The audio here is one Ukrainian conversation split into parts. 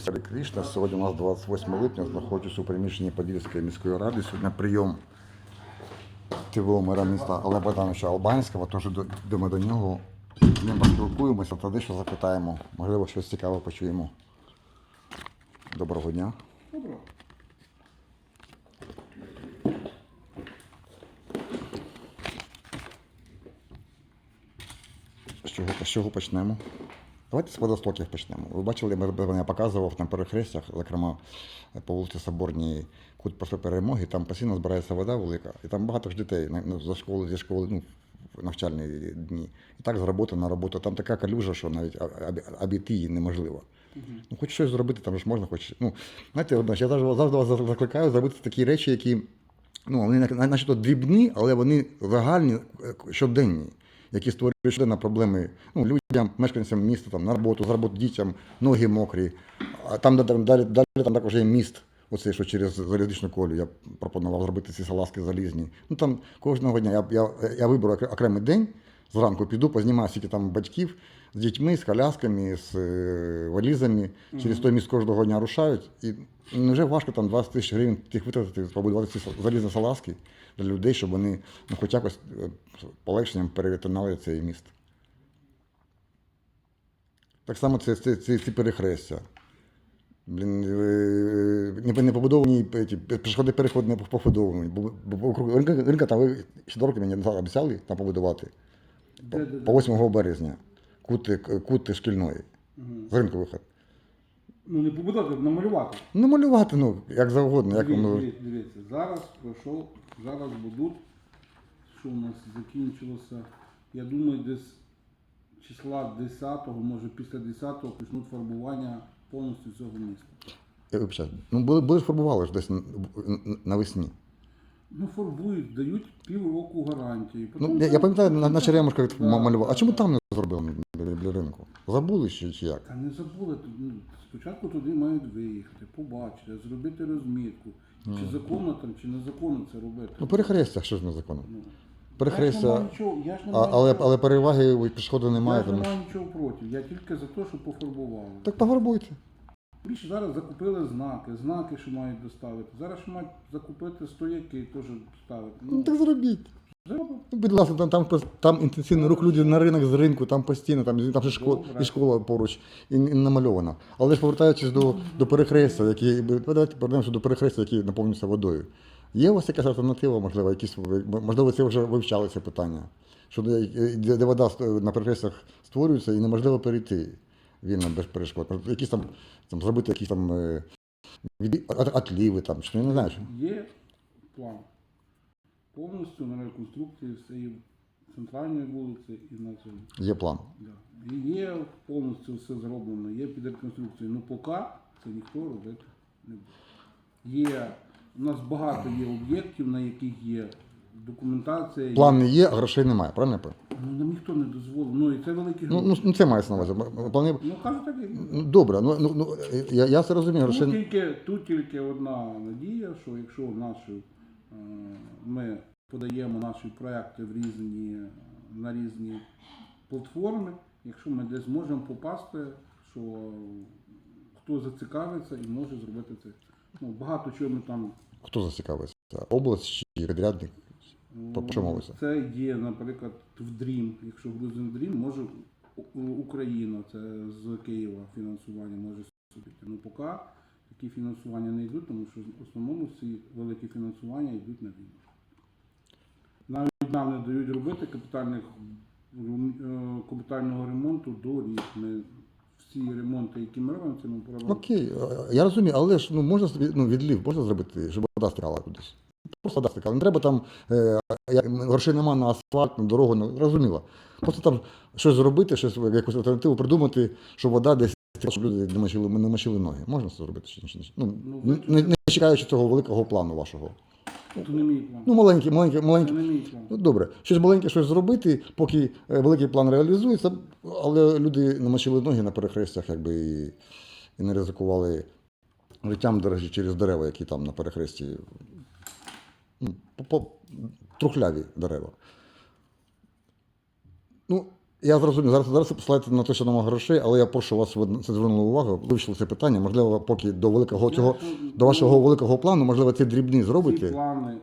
Сарі Крішна. Сьогодні у нас 28 липня, знаходжусь у приміщенні Подільської міської ради. Сьогодні прийом ТВО мера міста Олега Богдановича Албанського, тож йдемо до нього, з ним поспілкуємося, тоді що запитаємо. Можливо, щось цікаве почуємо. Доброго дня. Добре. З чого, з чого почнемо? Давайте з водостоків почнемо. Ви бачили, я показував на перехрестях, зокрема по вулиці Соборній, кут після перемоги, там постійно збирається вода велика, і там багато ж дітей за школи, зі школи, ну, в навчальні дні. І так з роботи на роботу. Там така калюжа, що навіть об- об- обійти її неможливо. Ну, хоч щось зробити, там ж можна, хоч. Ну, знаєте, одно, я завжди, завжди вас закликаю зробити такі речі, які ну, вони начебто дрібні, але вони загальні, е, щоденні, які створюють на проблеми ну, людям, мешканцям міста, там, на роботу, з роботу дітям, ноги мокрі. А там далі, далі, далі там також є міст. Оце, що через залізничну колю я пропонував зробити ці салазки залізні. Ну там кожного дня я, я, я виберу окре- окремий день, зранку піду, познімаю скільки там батьків з дітьми, з колясками, з е, валізами. Через той міст кожного дня рушають. І вже важко там 20 тисяч гривень тих витратити, побудувати ці сал- залізні салазки для людей, щоб вони ну, хоч якось е, полегшенням перетинали цей міст. Так само це, це, це, ці перехрестя. Блін, е, не, побудовані ті, пішохідний переход не. Бо, округ- ринка, ринка там ви ще до роки мені обіцяли там побудувати. По 8 березня. Кути, кути шкільної. З ринку виход. Ну не побудувати, намалювати. Ну, малювати, ну, як завгодно, як Дивіться, воно. дивіться, дивіться. Зараз пройшов, зараз будуть, що у нас закінчилося. Я думаю, десь числа 10-го, може після 10-го почнуть фарбування повністю цього міста. Я вибачаю. Ну, були, були ж фарбували ж десь навесні. Ну, фарбують, дають півроку гарантії. Ну, я, я пам'ятаю, на, на Черемушках Да, малював. А чому да. там не зробили біля, біля ринку? Забули чи, чи як? Та не забули. ну, Спочатку туди мають виїхати, побачити, зробити розмітку. Чи законно там, чи незаконно це робити. Ну, перехрестя, що ж незаконно. Ну, Перехрестя. Я ж не маю нічого, я ж не А, маю але, нічого. але переваги у пішоходу немає. я ж не Тому... маю нічого проти. Я тільки за те, щоб пофарбували. Так пофарбуйте. Більше зараз закупили знаки, знаки, що мають доставити. Зараз ще мають закупити стояки, теж доставити. Ну, Ну, так зробіть. зробимо. Ну, Будь ласка, там, там, пос- там інтенсивний рух, люди на ринок з ринку, там постійно, там, там ще школа, Добре. і школа поруч, і, і намальована. Але ж повертаючись до, до перехрестя, які, давайте повернемося до перехрестя, які наповнюються водою. Є у вас якась альтернатива, можливо, якісь, ви- можливо, це вже вивчали це питання, що де, де де вода ст- на перехрестях створюється і неможливо перейти вільно без перешкод. Якісь там, там зробити якісь там е, отліви, там, чи я не знаю. що. Є план. Повністю на реконструкції всієї центральної вулиці і на цьому. Є план. Да. І є повністю все зроблено, є під реконструкцією. Ну поки це ніхто робити не буде. Є, у нас багато є об'єктів, на яких є документація. Плани є, а грошей немає, правильно? я пам'ятаю? Ну, нам ніхто не дозволив. Ну і це великі Ну, гроші. ну, ну це мається на увазі. Плани... Ну, кажуть так, як є. Ну, Добре, ну, ну, ну я, я це розумію. Тут Грошей... тільки, тут тільки одна надія, що якщо наші, е, ми подаємо наші проекти в різні, на різні платформи, якщо ми десь зможемо попасти, що хто зацікавиться і може зробити це. Ну, багато чого ми там. Хто зацікавиться? Область чи підрядник? Чому мовиться? Це є, наприклад, в Dream. Якщо грузин Dream, може Україна, це з Києва фінансування може собі. Ну поки такі фінансування не йдуть, тому що в основному всі великі фінансування йдуть на війну. Навіть нам не дають робити капітальних, е, капітального ремонту до рік. Ми всі ремонти, які ми робимо, це ми проводимо. Окей, е, я розумію, але ж ну, можна собі- ну, відлів можна зробити, щоб вода стікала кудись. Просто вода стікала. Не треба там е, як, грошей нема на асфальт, на дорогу, ну, зрозуміло. Просто там щось зробити, щось якусь альтернативу придумати, щоб вода десь щоб люди не мочили, не мочили ноги. Можна це зробити? Ну, Ну, не, не чекаючи цього великого плану вашого. Це не мій план. Ну, маленький, маленький, Це маленький. не мій план. Ну, добре, щось маленьке, щось зробити, поки е, великий план реалізується, але люди намочили ноги на перехрестях, якби і, і не ризикували життям дорожі через дерева, які там на перехресті. По- трухляві дерева. Ну, Я зрозумів, зараз, зараз посилаєте на те, що немає грошей, але я прошу вас, ви це звернули увагу, вивчили це питання. Можливо, поки до великого цього, до вашого великого плану, можливо, ці дрібні Ці плани,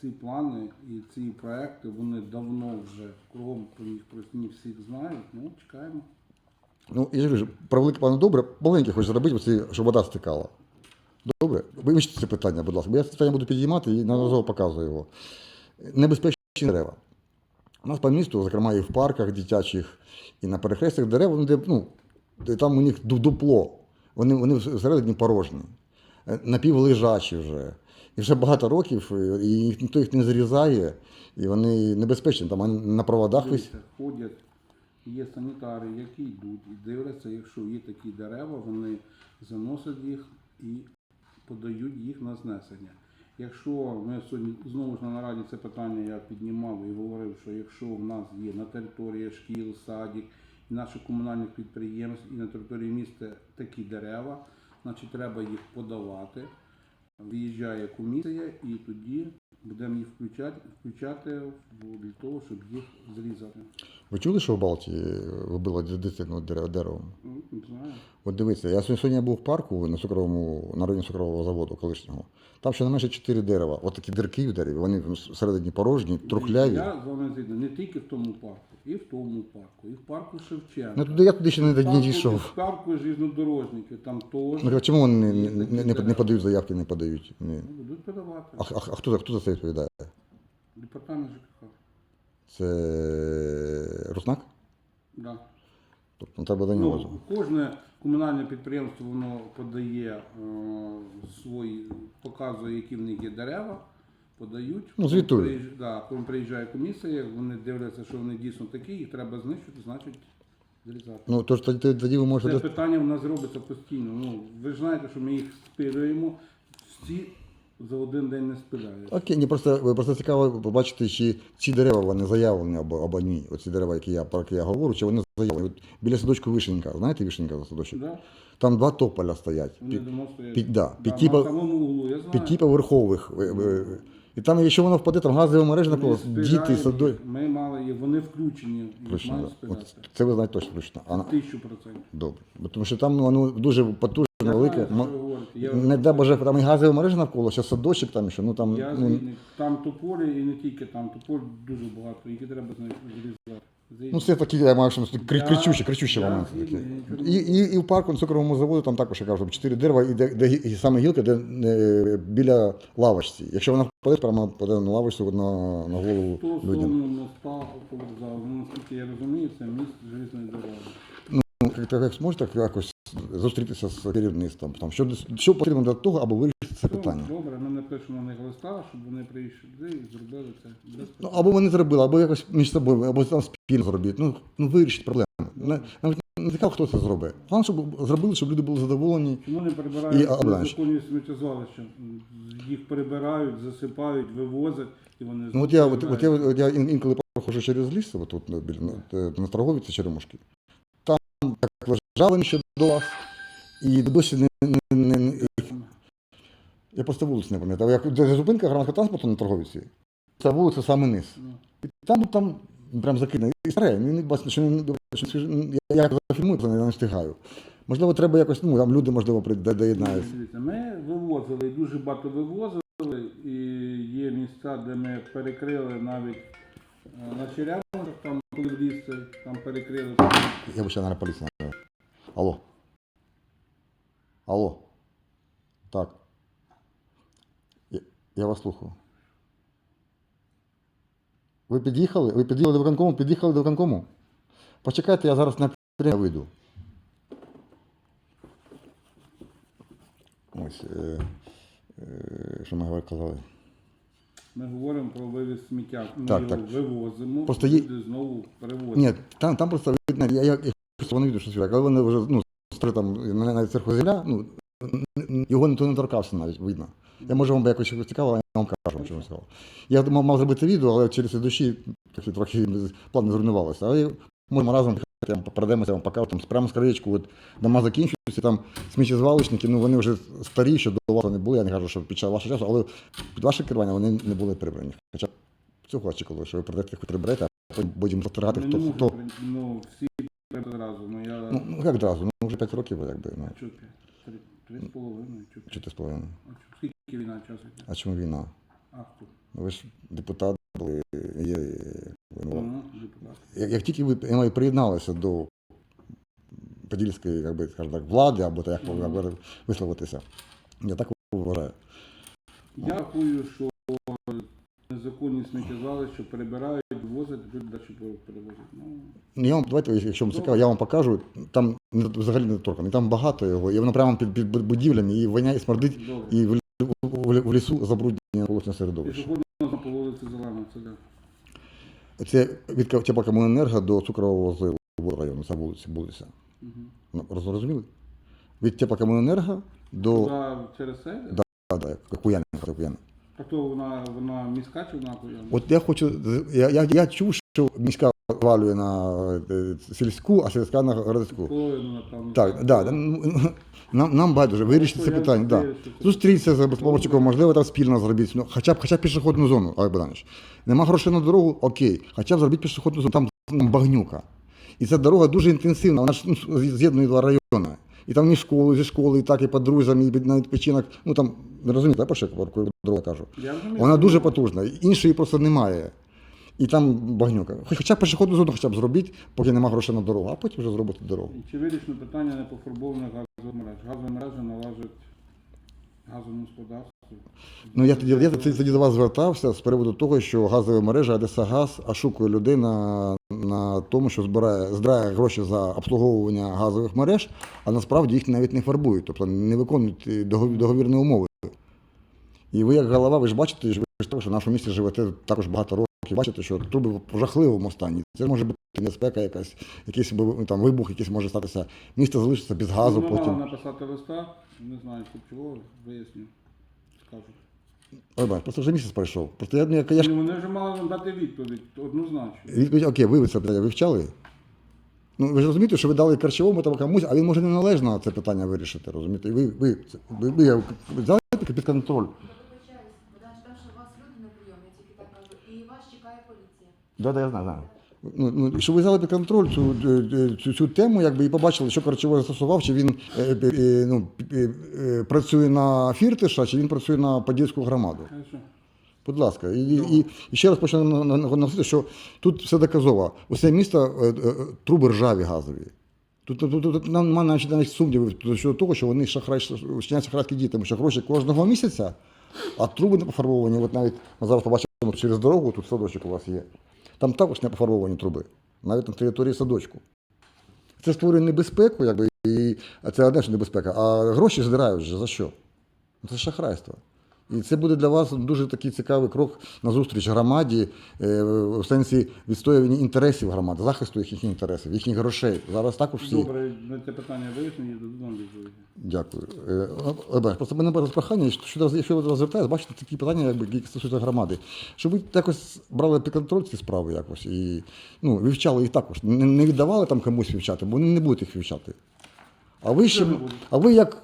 ці плани і ці проекти, вони давно вже кругом про них про них всіх знають. Ну, чекаємо. Ну, я ж кажу, про велике плану добре, маленьке хоч зробити, щоб вода стикала. Добре? Вивчіть це питання, будь ласка. Бо я це питання буду підіймати і неодноразово показую його. Небезпечні дерева. У нас по місту, зокрема, і в парках дитячих, і на перехрестях дерев, вони, де, ну, де там у них ду- дупло. Вони, вони всередині порожні, Е, напівлежачі вже. І вже багато років, і ніхто їх не зрізає, і вони небезпечні. Там вони на проводах. Дивіться, ходять, є санітари, які йдуть і дивляться, якщо є такі дерева, вони заносять їх і подають їх на знесення. Якщо ми сьогодні знову ж на нараді це питання я піднімав і говорив, що якщо в нас є на території шкіл, садів, і наших комунальних підприємств, і на території міста такі дерева, значить треба їх подавати. Виїжджає комісія і тоді будемо їх включати, включати для того, щоб їх зрізати. Ви чули, що в Балтії вбило дитину деревом? Ну, знаю. От дивіться, я сьогодні був в парку на цукровому, на районі цукрового заводу колишнього. Там щонайменше чотири дерева. От такі дирки в дереві, вони всередині порожні, трухляві. Я з вами згідно, не тільки в тому парку, і в тому парку, і в парку Шевченка. Ну туди я туди ще не, дійшов. В парку железнодорожники, там теж Ну, чому вони не, не, не, не, не подають заявки, не подають? Ні. Ну, будуть подавати. А, а, а хто, хто за це відповідає? Департамент ЖКХ. Це Руснак? Да. Тобто треба до нього. Ну, кожне комунальне підприємство воно подає е, свої, показує, які в них є дерева, подають. Ну, звітує. Коли приїж- Да, коли приїжджає комісія, вони дивляться, що вони дійсно такі, їх треба знищити, значить зрізати. Ну, тож тоді, тоді ви можете. Це питання в нас робиться постійно. Ну, ви ж знаєте, що ми їх спилюємо, всі за один день не спиляєш. Окей, ні, просто, просто цікаво побачити, чи ці дерева вони заявлені або, або ні. Оці дерева, які я, про які я говорю, чи вони заявлені. От біля садочку Вишенька, знаєте Вишенька за садочок? Да? Там два тополя стоять. Вони Під, стоять. під- да, Да, під типа- на самому углу, я знаю. п'ятиповерхових. е, е, І там, якщо воно впаде, там газові мережі Ми навколо, спиляємо діти, їх, садой. Ми мали вони включені, їх Точно, мають да. От це ви знаєте точно точно. А, на- Тисячу процентів. добре. Бо Тому що там воно дуже потужне, велике. знаю, що ви говорите. Я, Не дай Боже, там і газові мережі навколо, ще садочок там ще, ну там. я ну, згідний. Там тополі і не тільки там, тополь дуже багато, які треба знайти, зрізати. Ну, це такі, я маю що кричущі, кричущі я моменти. такі. І, і, і в парку на цукровому заводу там також, я кажу, чотири дерева, і де, де і саме гілка, де е, біля лавочці. Якщо вона впаде, прямо паде на лавочку на, на голову Хто людям. по ну, наскільки я розумію, це міст дороги. Ну, як, як зможете якось зустрітися з керівництвом, там, що, що потрібно для того, аби вирішити питання. Добре, ми напишемо на них листа, щоб вони прийшли і зробили це. без Ну, або вони зробили, або якось між собою, або там спільно зробіть. Ну, ну вирішіть проблему. Не, навіть не цікаво, хто це зробить. Головне, щоб зробили, щоб люди були задоволені. Чому не І, перебирають а, незаконні сміттєзвалища? Їх перебирають, засипають, вивозять і вони Ну от я, от, от я, от я ін- інколи проходжу через ліс, от тут ну, біля на, на Строгові, це Черемушки. Там так лежали ще до вас, і досі не, не, не я просто вулицю не пам'ятаю. Як де зупинка громадського транспорту на торговиці, це вулиця саме низ. І там, там прям закидано. І старе, не, бачите, що, не, я, я зафільмую, це не, встигаю. Можливо, треба якось, ну там люди, можливо, доєднаються. Ми вивозили, дуже багато вивозили, і є місця, де ми перекрили навіть е, на Черявинах, там коли ліс, там перекрили. Я бы ще, наверное, поліція. Алло. Алло. Так. Я, вас слухаю. Ви під'їхали? Ви під'їхали до виконкому? Під'їхали до виконкому? Почекайте, я зараз на підтримку вийду. Ось. Е, е, що ми говорили, казали? Ми говоримо про вивіз сміття. Ми Так, його так. вивозимо, Просто є- люди знову перевозять. Ні, там, там просто видно, я, я, я просто вони відео, що світять, коли вони вже ну, стри там на, на церкву земля, ну, його ніхто не торкався навіть, видно. Я можу вам якось якось цікаво, але я вам кажу, чому цікаво. Я думав, мав зробити відео, але через душі трохи, трохи плани зруйнувалися. Але можемо разом там, пройдемося, вам покажу, там прямо з краєчку, от дома закінчуються, там сміттєзвалищники, ну вони вже старі, що до вас вони були, я не кажу, що під час вашого часу, але під ваше керування вони не були прибрані. Хоча цього очікували, що ви прийдете, хоч приберете, а потім будемо спостерігати, хто хто. ну, всі одразу, ну я... Ну, ну як одразу, ну вже 5 років, якби, ну? Три, з половиною, Чотири з половиною. Скільки війна часу? А чому війна? А хто? Ну, ви ж депутат були, є, ну, депутат. як, як тільки ви ну, приєдналися до подільської, як би, скажімо так, влади, або так, як ви висловитися, я так вважаю. Дякую, що незаконні сміттєзвалища перебирають, возять, люди далі перевозять. Ну, Ну, я вам, давайте, якщо вам цікаво, я вам покажу, там взагалі не торкано, там багато його, і воно прямо під, під будівлями, і воняє, і смердить, добре. і в, лі- в, в лісу забруднення вуличне середовище. Пішохідна зона по вулиці Зелена, це де? Це від теплокомуненерго до цукрового зилу району, це вулиця, вулиця. Угу. Ну, роз- Розуміли? Від теплокомуненерго до Туди через це? да, да, Куяненка, Куяненка. А то вона, вона міська чи вона куяна? От я хочу, я, я, я чув, що міська валює на е, сільську, а сільська на городську. Половину, напевно. Так, да, ну, нам, нам байдуже, вирішити це питання. Да. Зустріться з безпомощником, можливо, там спільно зробіть. Ну, хоча б хоча б пішохідну зону, Олег Богданович. Нема грошей на дорогу, окей. Хоча б зробіть пішохідну зону, там ну, багнюка. І ця дорога дуже інтенсивна, вона ж ну, з'єднує два райони. І там і школи, зі школи, і так, і по друзям, і на відпочинок. Ну там, ви розумієте, про що я про дорогу кажу. Вона дуже потужна, іншої просто немає. І там багнюка. Хоча б пішохідну зону хоча б зробіть, поки нема грошей на дорогу, а потім вже зробити дорогу. І Чи вирішено питання непофарбованих газових мереж? Газова мережа належить газовому господарству. Ну я тоді, я тоді, тоді до вас звертався з приводу того, що газова мережа Одеса Газ ошукує людей на, на тому, що збирає, збирає гроші за обслуговування газових мереж, а насправді їх навіть не фарбують, тобто не виконують договірні умови. І ви, як голова, ви ж бачите, ви ж того, що в нашому місті живете також багато років, бачите, що труби в жахливому стані. Це може бути небезпека, якась, якийсь там, вибух, якийсь може статися. Місто залишиться без газу мали потім. написати листа, не знаю, щоб чого, виясню, скажуть. Ой, бач, просто вже місяць пройшов. Просто я, я, я ж Ну, вони вже мали нам дати відповідь, однозначно. Відповідь, окей, ви це питання вивчали. Ну, ви ж розумієте, що ви дали харчовому там комусь, а він може неналежно це питання вирішити, розумієте? І ви, ви, це- ви, ви, ви взяли під контроль. Тільки так кажу, і вас чекає поліція. Да, да, я знаю, знаю. Ну, ну, що ви взяли під контроль цю, е, цю, цю тему, якби і побачили, що харчовий застосував, чи він е, е, е, ну, е, е, працює на Фіртиша, чи він працює на Подільську громаду. Хорошо. Будь ласка, і, і, і ще раз хочу на- на- на- наголосити, що тут все доказово. Усе місто е, е, труби ржаві газові. Тут, тут, тут, тут нам немає навіть, навіть сумнівів щодо того, що вони шахрай, вчиняють шахрайські дії, тому що гроші кожного місяця, а труби не пофарбовані. От навіть ми зараз побачимо через дорогу, тут садочок у вас є. Там також не пофарбовані труби, навіть на території садочку. Це створює небезпеку, якби, і це одне, ж небезпека, а гроші здирають вже за що? Це шахрайство. І це буде для вас дуже такий цікавий крок на зустріч громаді е, в сенсі відстоювання інтересів громади, захисту їхніх інтересів, їхніх грошей. Зараз також всі. Добре, на це питання вияснені, вам відповіді. Дякую. Е, Олег, просто мене зараз прохання, що якщо ви розвертаєте, бачите такі питання, якби які стосуються громади, щоб ви якось брали під контроль ці справи якось і ну, вивчали їх також. Не, не віддавали там комусь вивчати, бо вони не будуть їх вивчати. А ви ще, а ви як,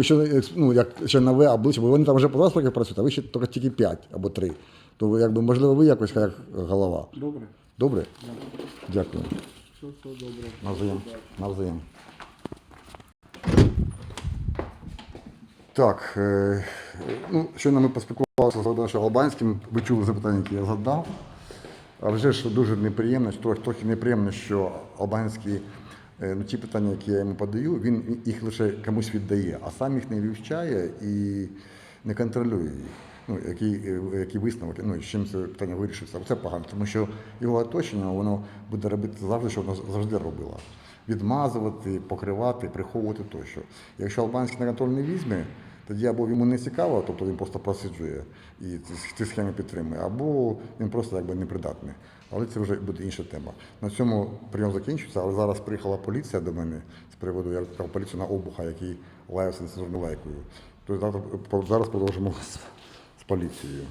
ще, ну, як ще нове обличчя, бо вони там вже по 20 років працюють, а ви ще тільки, тільки 5 або 3. То якби, можливо, ви якось як голова. Добре. Добре? Дякую. Все, все добре. Навзаєм. Навзаєм. Так, е, ну, щойно ми поспілкувалися з Володимиром Албанським, ви чули запитання, які я задав. А вже ж дуже неприємно, трохи, неприємно, що Албанський, ну, ті питання, які я йому подаю, він їх лише комусь віддає, а сам їх не вивчає і не контролює їх. Ну, який, е, який висновок, ну, з чим це питання вирішиться. Це погано, тому що його оточення воно буде робити завжди, що воно завжди робило. Відмазувати, покривати, приховувати тощо. Якщо Албанський на контроль не візьме, тоді або йому не цікаво, тобто він просто просиджує і ці схеми підтримує, або він просто якби непридатний. Але це вже буде інша тема. На цьому прийом закінчується, але зараз приїхала поліція до мене з приводу я сказав, поліцію на обуха, який лаявся нецензурною лайкою. Тобто зараз продовжимо з, з поліцією.